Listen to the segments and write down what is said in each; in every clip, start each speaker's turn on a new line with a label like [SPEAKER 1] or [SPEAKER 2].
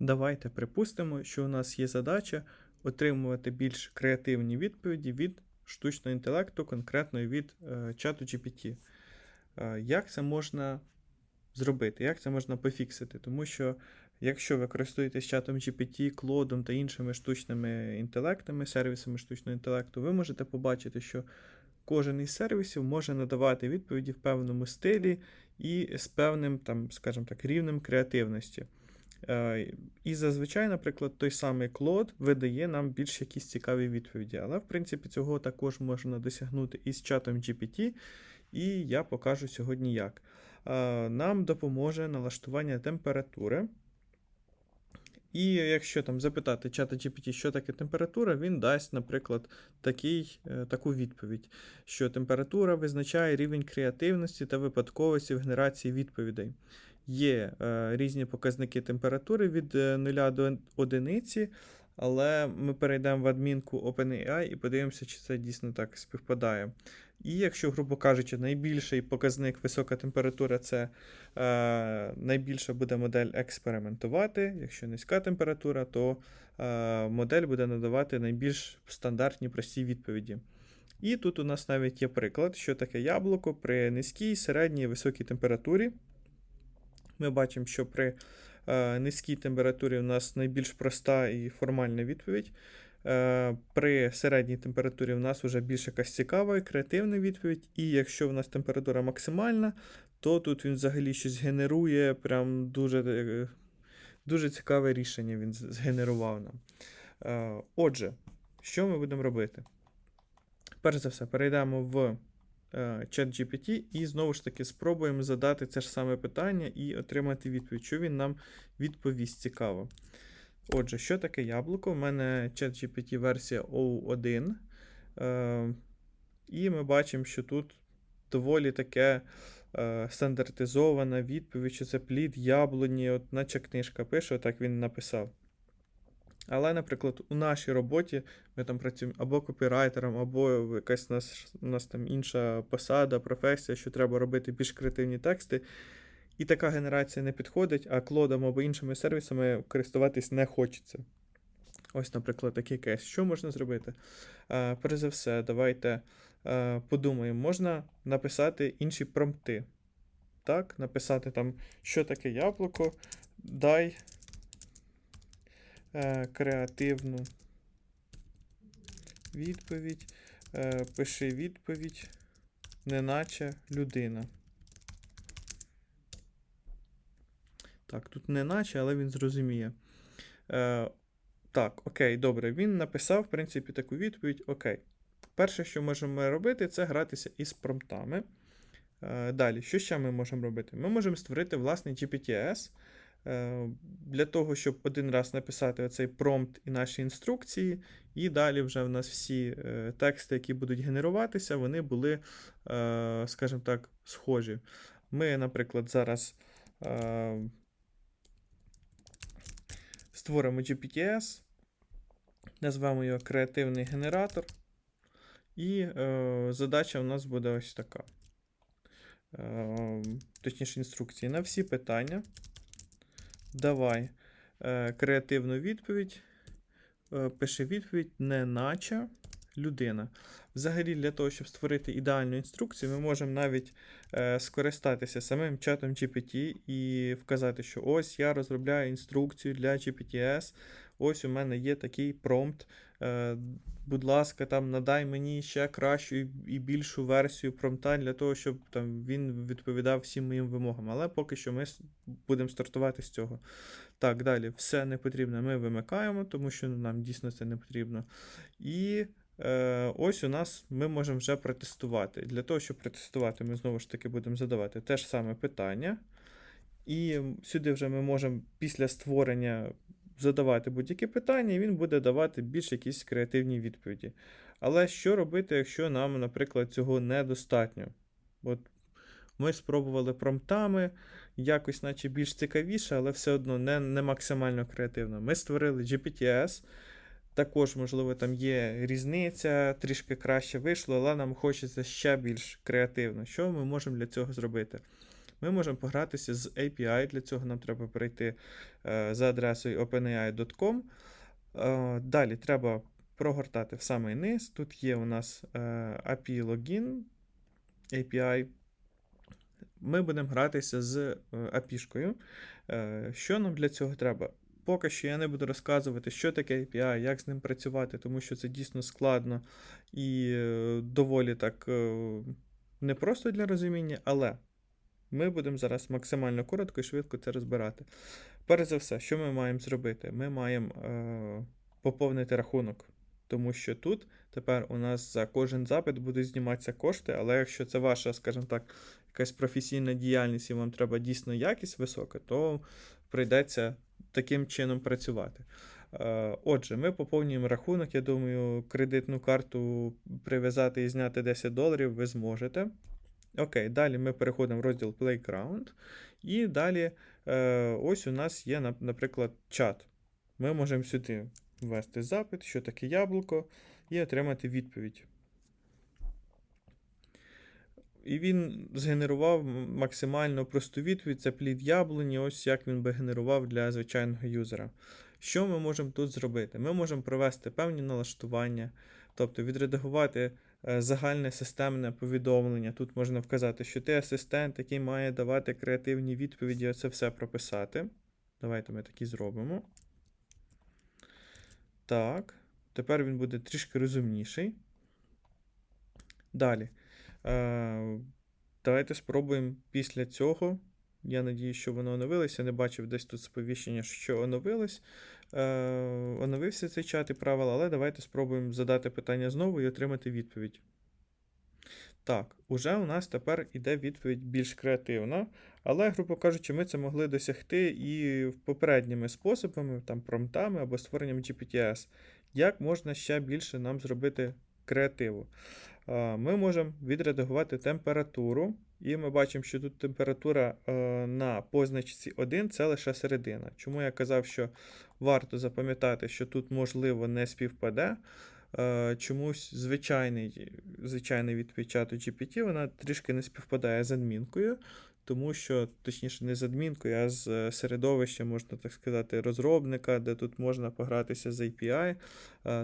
[SPEAKER 1] Давайте припустимо, що у нас є задача отримувати більш креативні відповіді від штучного інтелекту, конкретно від е, чату GPT. Е, як це можна зробити? Як це можна пофіксити? Тому що якщо ви користуєтесь чатом GPT, клодом та іншими штучними інтелектами, сервісами штучного інтелекту, ви можете побачити, що кожен із сервісів може надавати відповіді в певному стилі і з певним, там, скажімо так, рівнем креативності. Е, І зазвичай, наприклад, той самий Клод видає нам більш якісь цікаві відповіді. Але, в принципі, цього також можна досягнути із чатом GPT, і я покажу сьогодні як. Е, Нам допоможе налаштування температури. І якщо там запитати чата GPT, що таке температура, він дасть, наприклад, такий, е, таку відповідь, що температура визначає рівень креативності та випадковості в генерації відповідей. Є е, різні показники температури від 0 до 1, але ми перейдемо в адмінку OpenAI і подивимося, чи це дійсно так співпадає. І якщо, грубо кажучи, найбільший показник висока температура це е, найбільша буде модель експериментувати. Якщо низька температура, то е, модель буде надавати найбільш стандартні прості відповіді. І тут у нас навіть є приклад, що таке яблуко при низькій, середній високій температурі. Ми бачимо, що при е, низькій температурі у нас найбільш проста і формальна відповідь. Е, при середній температурі в нас вже більш якась цікава і креативна відповідь. І якщо в нас температура максимальна, то тут він взагалі щось генерує, прям дуже е, дуже цікаве рішення він згенерував нам. Отже, що ми будемо робити? Перш за все, перейдемо в е, чат GPT і знову ж таки спробуємо задати це ж саме питання і отримати відповідь, що він нам відповість цікаво. Отже, що таке яблуко? У мене чат GPT версія O1. Е, і ми бачимо, що тут доволі таке е, стандартизована відповідь, що це плід яблуні, от наче книжка пише, отак він написав. Але, наприклад, у нашій роботі ми там працюємо або копірайтером, або якась у нас, у нас там інша посада, професія, що треба робити більш креативні тексти. І така генерація не підходить, а клодом або іншими сервісами користуватись не хочеться. Ось, наприклад, такий кейс. Що можна зробити? Перш за все, давайте подумаємо, можна написати інші промпти. Так, написати там, що таке яблуко, дай креативну відповідь, е, пиши відповідь, неначе людина. Так, тут не наче, але він зрозуміє. Е, так, окей, добре. Він написав, в принципі, таку відповідь. Окей. Перше, що можемо робити, це гратися із промптами. Е, далі, що ще ми можемо робити? Ми можемо створити власний GPTS. Е, для того, щоб один раз написати оцей промпт і наші інструкції, і далі вже в нас всі е, тексти, які будуть генеруватися, вони були, е, скажімо так, схожі. Ми, наприклад, зараз створимо GPTS, назвемо його креативний генератор, і задача у нас буде ось така. Точніше, інструкції на всі питання. Давай е, креативну відповідь. Е, пиши відповідь, не наче людина. Взагалі, для того, щоб створити ідеальну інструкцію, ми можемо навіть е, скористатися самим чатом GPT і вказати, що ось я розробляю інструкцію для GPTS. Ось у мене є такий промпт. Е, будь ласка, там надай мені ще кращу і- більшу версію промпта для того, щоб там він відповідав всім моїм вимогам. Але поки що ми будемо стартувати з цього. Так, далі, все не потрібне ми вимикаємо, тому що нам дійсно це не потрібно. І е, ось у нас ми можемо вже протестувати. Для того, щоб протестувати, ми знову ж таки будемо задавати те ж саме питання. І сюди вже ми можемо після створення задавати будь-які питання, і він буде давати більш якісь креативні відповіді. Але що робити, якщо нам, наприклад, цього недостатньо? От ми спробували промптами, якось, наче більш цікавіше, але все одно не, не максимально креативно. Ми створили GPTS. Також, можливо, там є різниця, трішки краще вийшло, але нам хочеться ще більш креативно. Що ми можемо для цього зробити? Ми можемо погратися з API. Для цього нам треба перейти е, за адресою openai.com. Е, Далі треба прогортати в самий низ. Тут є у нас е, API логін, API. Ми будемо гратися з API-шкою. Що нам для цього треба? Поки що я не буду розказувати, що таке API, як з ним працювати, тому що це дійсно складно і доволі так непросто для розуміння, але ми будемо зараз максимально коротко і швидко це розбирати. Перш за все, що ми маємо зробити? Ми маємо е, поповнити рахунок, тому що тут тепер у нас за кожен запит будуть зніматися кошти, але якщо це ваша, скажімо так, якась професійна діяльність і вам треба дійсно якість висока, то прийдеться таким чином працювати. Е, Отже, ми поповнюємо рахунок. Я думаю, кредитну карту прив'язати і зняти 10 доларів ви зможете. Окей, далі ми переходимо в розділ Playground. І далі е, ось у нас є, наприклад, чат. Ми можемо сюди ввести запит, що таке яблуко, і отримати відповідь. І він згенерував максимально просту відповідь: це плід яблуні, ось як він би генерував для звичайного юзера. Що ми можемо тут зробити? Ми можемо провести певні налаштування, тобто відредагувати загальне системне повідомлення. Тут можна вказати, що ти асистент, який має давати креативні відповіді, оце все прописати. Давайте ми такі зробимо. Так, тепер він буде трішки розумніший. Далі. Е, давайте спробуємо після цього. Я надію, що воно оновилося. Не бачив десь тут сповіщення, що оновилось. Е, оновився цей чат і правила, але давайте спробуємо задати питання знову і отримати відповідь. Так, уже у нас тепер іде відповідь більш креативна, але, грубо кажучи, ми це могли досягти і попередніми способами, там промптами або створенням GPTS. Як можна ще більше нам зробити креативу? Е, Ми можемо відредагувати температуру, і ми бачимо, що тут температура е, на позначці 1 це лише середина. Чому я казав, що варто запам'ятати, що тут можливо не співпаде. Е, Чомусь звичайний, звичайний чату GPT вона трішки не співпадає з адмінкою, тому що, точніше, не з адмінкою, а з середовища, можна так сказати, розробника, де тут можна погратися з API.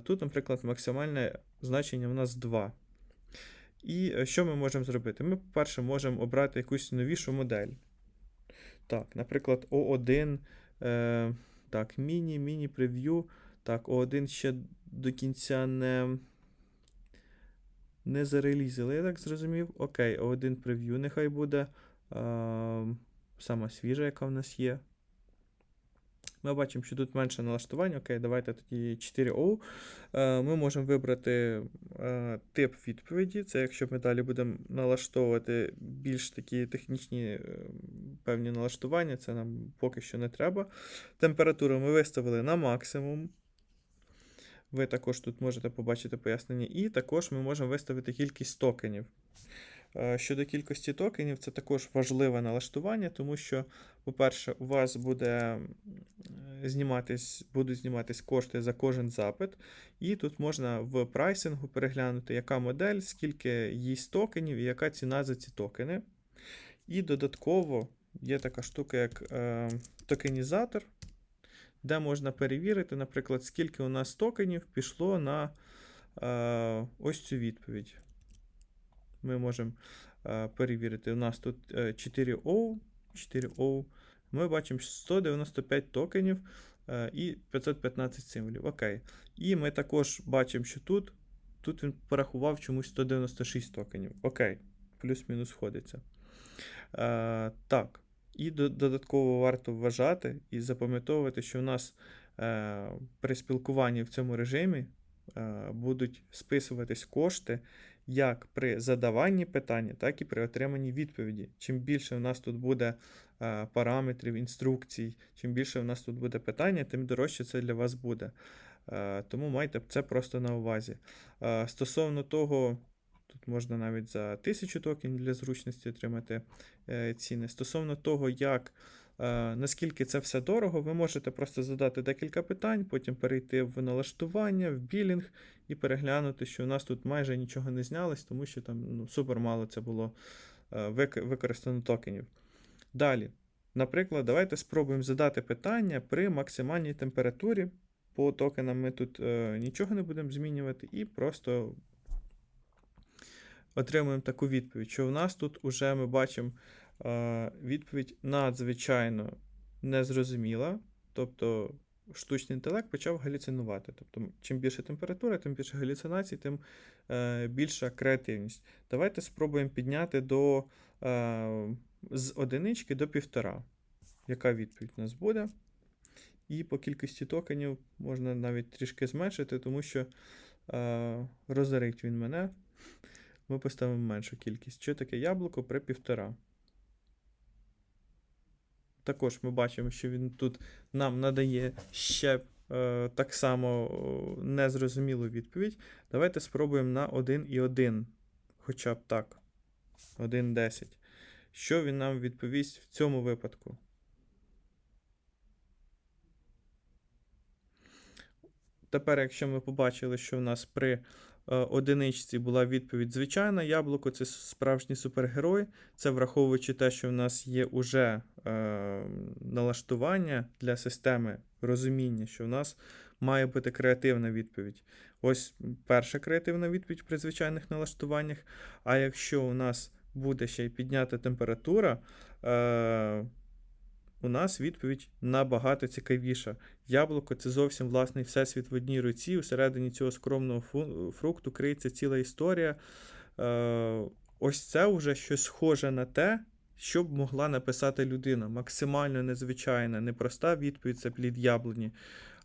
[SPEAKER 1] Тут, наприклад, максимальне значення у нас 2. І е, що ми можемо зробити? Ми, по-перше, можемо обрати якусь новішу модель. Так, наприклад, O1, е, так, міні, міні-прев'ю. Так, O1 ще до кінця не, не зарелізили, я так зрозумів. Окей, O1 прев'ю нехай буде. Е, сама свіжа, яка в нас є. Ми бачимо, що тут менше налаштувань. Окей, давайте тоді 4O. Е, Ми можемо вибрати е, тип відповіді. Це якщо ми далі будемо налаштовувати більш такі технічні е, певні налаштування, це нам поки що не треба. Температуру ми виставили на максимум. Ви також тут можете побачити пояснення. І також ми можемо виставити кількість токенів. Е, Щодо кількості токенів, це також важливе налаштування, тому що, по-перше, у вас буде е, зніматись, будуть зніматись кошти за кожен запит, і тут можна в прайсингу переглянути, яка модель, скільки їсть токенів і яка ціна за ці токени. І додатково є така штука, як е, токенізатор, де можна перевірити, наприклад, скільки у нас токенів пішло на е, ось цю відповідь ми можемо е, перевірити. У нас тут е, 4O, 4O. Ми бачимо 195 токенів е, і 515 символів. Окей. І ми також бачимо, що тут, тут він порахував чомусь 196 токенів. Окей, плюс-мінус сходиться. Так. І додатково варто вважати і запам'ятовувати, що у нас при спілкуванні в цьому режимі будуть списуватись кошти як при задаванні питання, так і при отриманні відповіді. Чим більше в нас тут буде е, параметрів, інструкцій, чим більше в нас тут буде питання, тим дорожче це для вас буде. Е, Тому майте це просто на увазі. Е, Стосовно того, тут можна навіть за 1000 токенів для зручності отримати ціни. Стосовно того, як. Е, Наскільки це все дорого, ви можете просто задати декілька питань, потім перейти в налаштування, в білінг і переглянути, що у нас тут майже нічого не знялось, тому що там ну, супер мало це було е, використано токенів. Далі. Наприклад, давайте спробуємо задати питання при максимальній температурі. По токенам ми тут е, нічого не будемо змінювати, і просто отримуємо таку відповідь, що в нас тут уже ми бачимо відповідь надзвичайно незрозуміла. Тобто штучний інтелект почав галюцинувати. Тобто, чим більше температура, тим більше галюцинацій, тим е, більша креативність. Давайте спробуємо підняти до е, з одинички до півтора. Яка відповідь у нас буде? І по кількості токенів можна навіть трішки зменшити, тому що е, розорить він мене. Ми поставимо меншу кількість. Що таке яблуко при півтора? Також ми бачимо, що він тут нам надає ще е, так само незрозумілу відповідь. Давайте спробуємо на 1,1. Хоча б так. 1,10. Що він нам відповість в цьому випадку? Тепер, якщо ми побачили, що в нас при одиничці була відповідь звичайна, яблуко це справжній супергерой. Це враховуючи те, що в нас є уже е, налаштування для системи розуміння, що в нас має бути креативна відповідь. Ось перша креативна відповідь при звичайних налаштуваннях. А якщо у нас буде ще й піднята температура, е, у нас відповідь набагато цікавіша. Яблуко це зовсім власний всесвіт в одній руці. Усередині цього скромного фрукту криється ціла історія. Е, Ось це вже щось схоже на те, що б могла написати людина. Максимально незвичайна, не проста відповідь це плід яблуні,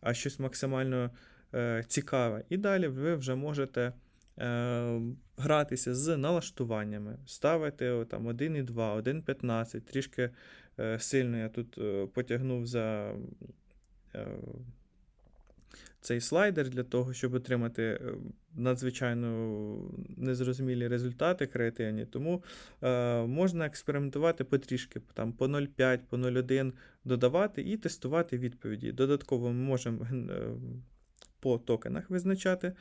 [SPEAKER 1] а щось максимально е, цікаве. І далі ви вже можете. Е, гратися з налаштуваннями, ставити там 1,2, 1,15, трішки сильно я тут е, потягнув за цей слайдер для того, щоб отримати надзвичайно незрозумілі результати креативні. Тому е, можна експериментувати потрішки, там по 0,5, по 0,1 додавати і тестувати відповіді. Додатково ми можемо по токенах визначати,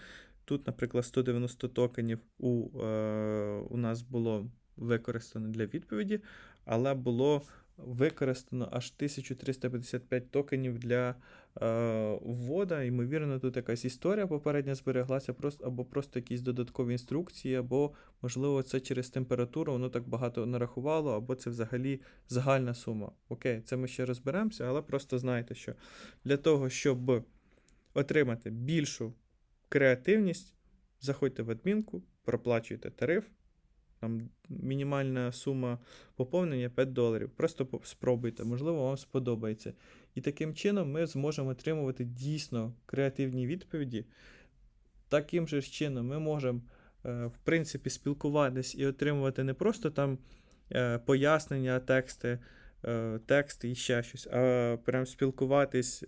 [SPEAKER 1] Тут, наприклад, 190 токенів у, е, у нас було використано для відповіді, але було використано аж 1355 токенів для е, ввода. Ймовірно, тут якась історія попередня збереглася, просто, або просто якісь додаткові інструкції, або, можливо, це через температуру, воно так багато нарахувало, або це взагалі загальна сума. Окей, це ми ще розберемося, але просто знайте, що для того, щоб отримати більшу креативність, заходьте в адмінку, проплачуйте тариф. Там мінімальна сума поповнення 5 доларів. Просто спробуйте, можливо, вам сподобається. І таким чином ми зможемо отримувати дійсно креативні відповіді. Таким же чином ми можемо, е, в принципі, спілкуватись і отримувати не просто там е, пояснення, тексти, е, тексти і ще щось, а прям спілкуватись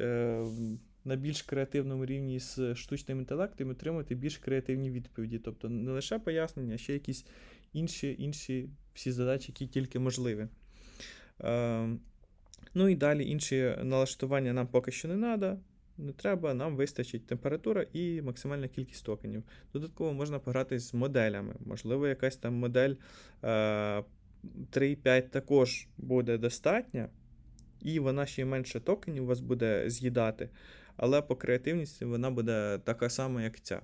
[SPEAKER 1] на більш креативному рівні з штучним інтелектом отримати більш креативні відповіді. Тобто не лише пояснення, а ще якісь інші інші всі задачі, які тільки можливі. Е, Ну і далі інші налаштування нам поки що не треба. Не треба, нам вистачить температура і максимальна кількість токенів. Додатково можна пограти з моделями. Можливо, якась там модель е, 3.5 також буде достатня, і вона ще менше токенів у вас буде з'їдати але по креативності вона буде така сама, як ця.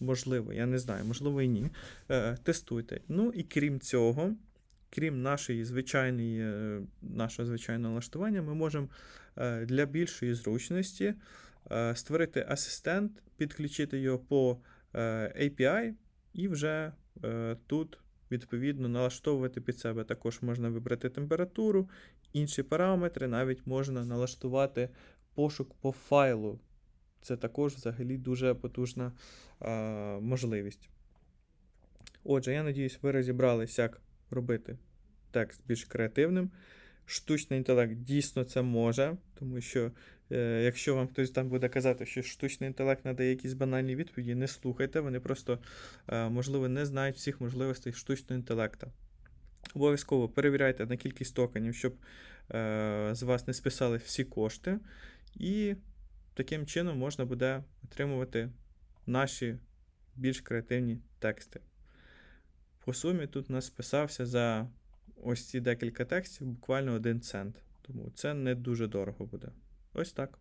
[SPEAKER 1] Можливо, я не знаю, можливо і ні. Е, Тестуйте. Ну і крім цього, крім нашої звичайної, е, нашого звичайного налаштування, ми можемо е, для більшої зручності створити асистент, підключити його по API і вже тут. Відповідно, налаштовувати під себе також можна вибрати температуру, інші параметри, навіть можна налаштувати пошук по файлу. Це також взагалі дуже потужна а, можливість. Отже, я надіюсь, ви розібралися, як робити текст більш креативним. Штучний інтелект дійсно це може, тому що, е, якщо вам хтось там буде казати, що штучний інтелект надає якісь банальні відповіді, не слухайте, вони просто, е, можливо, не знають всіх можливостей штучного інтелекту. Обов'язково перевіряйте на кількість токенів, щоб е, з вас не списали всі кошти. І таким чином можна буде отримувати наші більш креативні тексти. По сумі тут у нас списався за ось ці декілька текстів буквально один цент. Тому це не дуже дорого буде. Ось так.